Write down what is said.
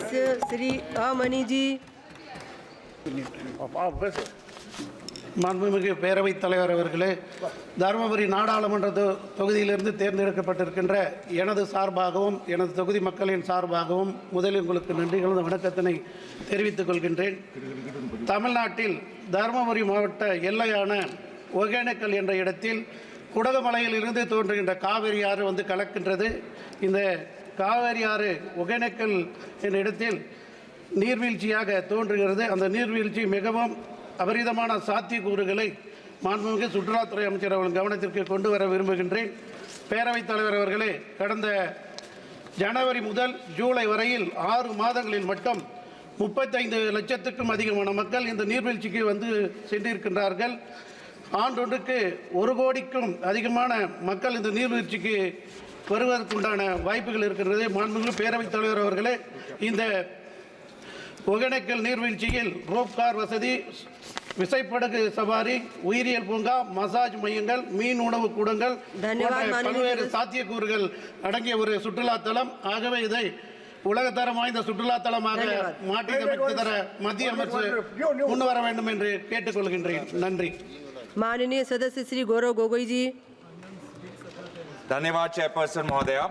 सदस्य श्री अमनी जी மாண்புமிகு பேரவைத் தலைவர் அவர்களே தருமபுரி நாடாளுமன்ற தொ- தொகுதியிலிருந்து தேர்ந்தெடுக்கப்பட்டிருக்கின்ற எனது சார்பாகவும் எனது தொகுதி மக்களின் சார்பாகவும் முதலில் உங்களுக்கு நன்றி கலந்த வணக்கத்தினை தெரிவித்துக் கொள்கின்றேன் தமிழ்நாட்டில் தருமபுரி மாவட்ட எல்லையான ஒகேனக்கல் என்ற இடத்தில் குடகுமலையில் இருந்து தோன்றுகின்ற காவிரி ஆறு வந்து கலக்கின்றது இந்த காவேரி ஆறு ஒகேனக்கல் என்ற இடத்தில் நீர்வீழ்ச்சியாக தோன்றுகிறது. அந்த நீர்வீழ்ச்சி மிகவும் அபரிதமான சாத்தியக்கூறுகளை மாண்புமிகு சுற்றுலாத்துறை அமைச்சர் அவர்கள் கவனத்திற்கு கொண்டு வர விரும்புகின்றேன். பேரவைத் தலைவர் அவர்களே கடந்த ஜனவரி முதல் ஜூலை வரையில் ஆறு மாதங்களில் மட்டும் முப்பத்தைந்து லட்சத்துக்கும் அதிகமான மக்கள் இந்த நீர்வீழ்ச்சிக்கு வந்து சென்றிருக்கின்றார்கள். ஆண்டொன்றுக்கு ஒரு கோடிக்கும் அதிகமான மக்கள் இந்த நீர்வீழ்ச்சிக்கு வருவதற்குண்டான வாய்ப்புகள் இருக்கின்றது மாண்புமிகு பேரவைத் தலைவர் அவர்களே இந்த ஒகேனக்கல் நீர்வீழ்ச்சியில் ரோப் கார் வசதி விசைப்படகு சவாரி உயிரியல் பூங்கா மசாஜ் மையங்கள் மீன் உணவு கூடங்கள் தன்யவாத் போன்ற மாண்புமிகு பல்வேறு சாத்தியக்கூறுகள் அடங்கிய ஒரு சுற்றுலாத்தலம் ஆகவே இதை உலகத்தரம் வாய்ந்த சுற்றுலாத்தலமாக தன்யவாத். மாற்றி அமைத்து தர மத்திய அமைச்சர் முன் வர வேண்டும் என்று கேட்டுக்கொள்கின்றேன் நன்றி माननीय सदस्य श्री गौरव गोगोई जी धन्यवाद चेयरपर्सन महोदया